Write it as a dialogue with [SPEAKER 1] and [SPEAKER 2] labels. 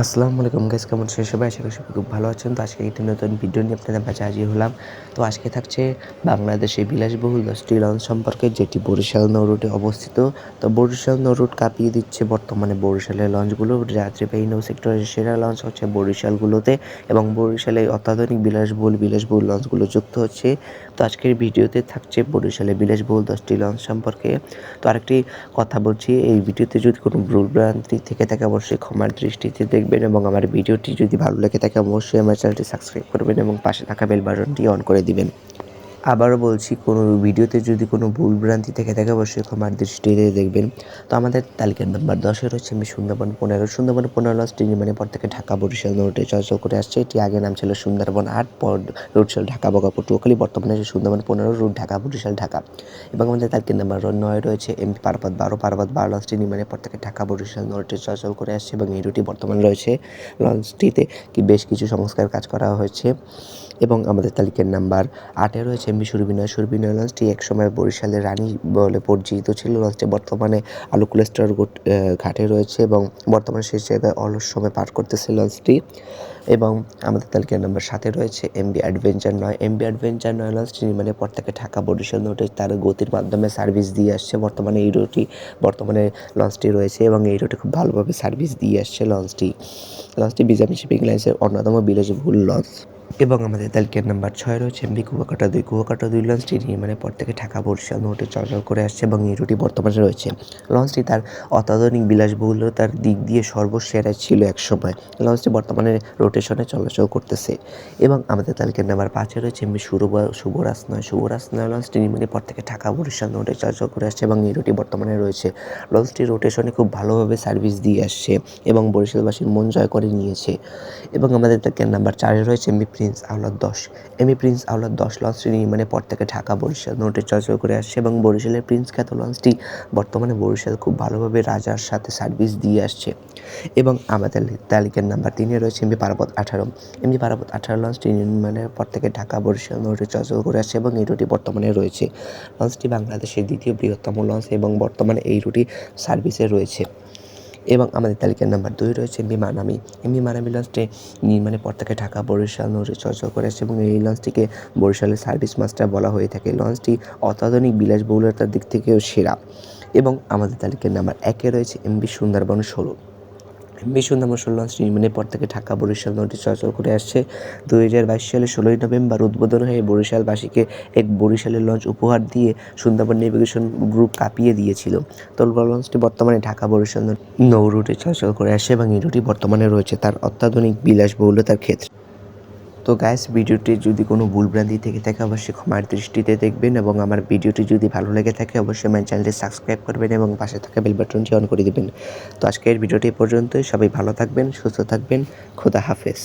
[SPEAKER 1] আসসালামু আলাইকুম গাইস কেমন শেষ সবাই? আশা করি সবাই খুব ভালো আছেন। তো আজকে একটি নতুন ভিডিও নিয়ে আপনাদের মাঝে হাজির হলাম। তো আজকে থাকছে বাংলাদেশে বিলাসবহুল দশটি লঞ্চ সম্পর্কে, যেটি বরিশাল নৌরুটে অবস্থিত। তো বরিশাল নৌরুট কাঁপিয়ে দিচ্ছে বর্তমানে বরিশালের লঞ্চগুলো যাত্রীবাহী নৌ সেক্টরের সেরা লঞ্চ হচ্ছে বরিশালগুলোতে এবং বরিশালে অত্যাধুনিক বিলাসবহুল বিলাসবহুল লঞ্চগুলো যুক্ত হচ্ছে। তো আজকের ভিডিওতে থাকছে বরিশালে বিলাসবহুল দশটি লঞ্চ সম্পর্কে। তো আরেকটি কথা বলছি, এই ভিডিওতে যদি কোনো ভুল ভ্রান্তি থেকে থাকে, অবশ্যই ক্ষমার দৃষ্টিতে এবং আমার ভিডিওটি যদি ভালো লেগে থাকে, অবশ্যই আমার চ্যানেলটি সাবস্ক্রাইব করবেন এবং পাশে থাকা বেল বাটনটি অন করে দিবেন। আবারও বলছি, কোনো ভিডিওতে যদি কোনো ভুল ভ্রান্তি থেকে থাকে, অবশ্যই ক্ষমার দৃষ্টিতে দেখবেন। তো আমাদের তালিকার নাম্বার দশে রয়েছে আমি সুন্দরবন পনেরো। সুন্দরবন পনেরো লঞ্চটি নির্মাণে পর থেকে ঢাকা, বরিশাল রোডে চলাচল করে আসছে। এটি আগে নাম ছিল সুন্দরবন আট রোড ছিল ঢাকা বগা পটুয়াখালী বর্তমানে সুন্দরবন পনেরো রুট ঢাকা, বরিশাল, ঢাকা। এবং আমাদের তালিকার নাম্বার নয় রয়েছে এমপি পার্বত বারো। পার্বত বারো লঞ্চটি নির্মাণে পর থেকে ঢাকা, বরিশাল রোডে চলাচল করে আসছে এবং এই রুটি বর্তমানে রয়েছে লঞ্চটিতে কি বেশ কিছু সংস্কার কাজ করা হয়েছে। আমাদের তালিকার নাম্বার আটে রয়েছে এমবি সুরবিনয় সুরবিনয় লঞ্চটি একসময় বরিশালের রানী বলে পরিচিত ছিল। লঞ্চটি বর্তমানে আলুকুলেস্টার ঘাটে রয়েছে এবং বর্তমানে সেই জায়গায় অলস সময় পার করতেছে লঞ্চটি। এবং আমাদের তালিকার নাম্বার সাথে রয়েছে এমবি অ্যাডভেঞ্চার নয়। এমবি অ্যাডভেঞ্চার নয় লঞ্চটি নির্মাণে পর থেকে ঢাকা বরিশাল নোটে তার গতির মাধ্যমে সার্ভিস দিয়ে আসছে। বর্তমানে এই রুটটি বর্তমানে লঞ্চটি রয়েছে এবং এই রুটে খুব ভালোভাবে সার্ভিস দিয়ে আসছে লঞ্চটি। লঞ্চটি বিজামি শিপিং লাইন্সের অন্যতম বিলাসবহুল লঞ্চ। এবং আমাদের তালিকার নাম্বার ছয় রয়েছে, এমবি কুয়াকাটা দুই কুয়াকাটা দুই লঞ্চটি নির্মাণের পর থেকে ঢাকা, বরিশাল নোটে চলাচল করে আসছে এবং এই রুটি বর্তমানে রয়েছে। লঞ্চটি তার অত্যাধুনিক বিলাসবহুলতার দিক দিয়ে সর্বসেরা ছিল একসময় লঞ্চটি বর্তমানে রোটেশনে চলাচল করতেছে। এবং আমাদের তালিকার নাম্বার পাঁচে রয়েছে, এমবি শুভরা শুভরাস নয় শুভরাজ নয় লঞ্চটি নির্মাণের পর থেকে ঢাকা, বরিশাল নোটে চলাচল করে আসছে এবং এই রুটি বর্তমানে রয়েছে। লঞ্চটি রোটেশনে খুব ভালোভাবে সার্ভিস দিয়ে আসছে এবং বরিশালবাসীর মন জয় করে নিয়েছে। এবং আমাদের তালিকার নাম্বার চারে রয়েছে, এমবি প্রিন্স আওলাদ দশ। এমি প্রিন্স আওলাদ দশ লঞ্চটি নির্মাণে পর থেকে ঢাকা বরিশাল নোটে চলাচল করে আসছে এবং বরিশালের প্রিন্স খ্যাত লঞ্চটি বর্তমানে বরিশাল খুব ভালোভাবে রাজার সাথে সার্ভিস দিয়ে আসছে। এবং আমাদের তালিকার নাম্বার তিনে রয়েছে এমবি পারাবত আঠারো। এমবি পারাবত আঠারো লঞ্চটি নির্মাণের পর থেকে ঢাকা বরিশাল নোটে চলাচল করে আসছে এবং এই রুটি বর্তমানে রয়েছে। লঞ্চটি বাংলাদেশের দ্বিতীয় বৃহত্তম লঞ্চ এবং বর্তমানে এই রুটি সার্ভিসে রয়েছে। এবং আমাদের তালিকার নাম্বার দুই রয়েছে, এমবি এই এমবি মানামি লঞ্চটি নির্মাণের পর থেকে ঢাকা, বরিশাল নদী চলাচল করে আসছে এবং এই লঞ্চটিকে বরিশালের সার্ভিস মাস্টার বলা হয়ে থাকে। লঞ্চটি অত্যাধুনিক, বিলাসবহুলতার দিক থেকেও সেরা। এবং আমাদের তালিকার নাম্বার একে রয়েছে, এমবি সুন্দরবন ষোলো। এমবি সুন্দরবন ষোলো নির্মাণের পর থেকে ঢাকা বরিশাল নদী চলাচল করে আসছে। দুই হাজার বাইশ সালে ষোলোই নভেম্বর উদ্বোধন হয়ে বরিশালবাসীকে এক বরিশালের লঞ্চ উপহার দিয়ে সুন্দরবন নেভিগেশন গ্রুপ কাঁপিয়ে দিয়েছিল। তলবার লঞ্চটি বর্তমানে ঢাকা বরিশাল নৌ রুটে চলাচল করে আসে এবং এই রুটটি বর্তমানে রয়েছে তার অত্যাধুনিক বিলাসবহুলতার ক্ষেত্রে। তো গ্যাস ভিডিওটি যদি কোনো ভুলভ্রান্তি থেকে থাকে, অবশ্যই ক্ষমার দৃষ্টিতে দেখবেন এবং আমার ভিডিওটি যদি ভালো লেগে থাকে, অবশ্যই আমার চ্যানেলটি সাবস্ক্রাইব করবেন এবং পাশে থাকা বেল বাটনটি অন করে দেবেন। তো আজকের ভিডিওটি পর্যন্তই। সবাই ভালো থাকবেন, সুস্থ থাকবেন। খোদা হাফেজ।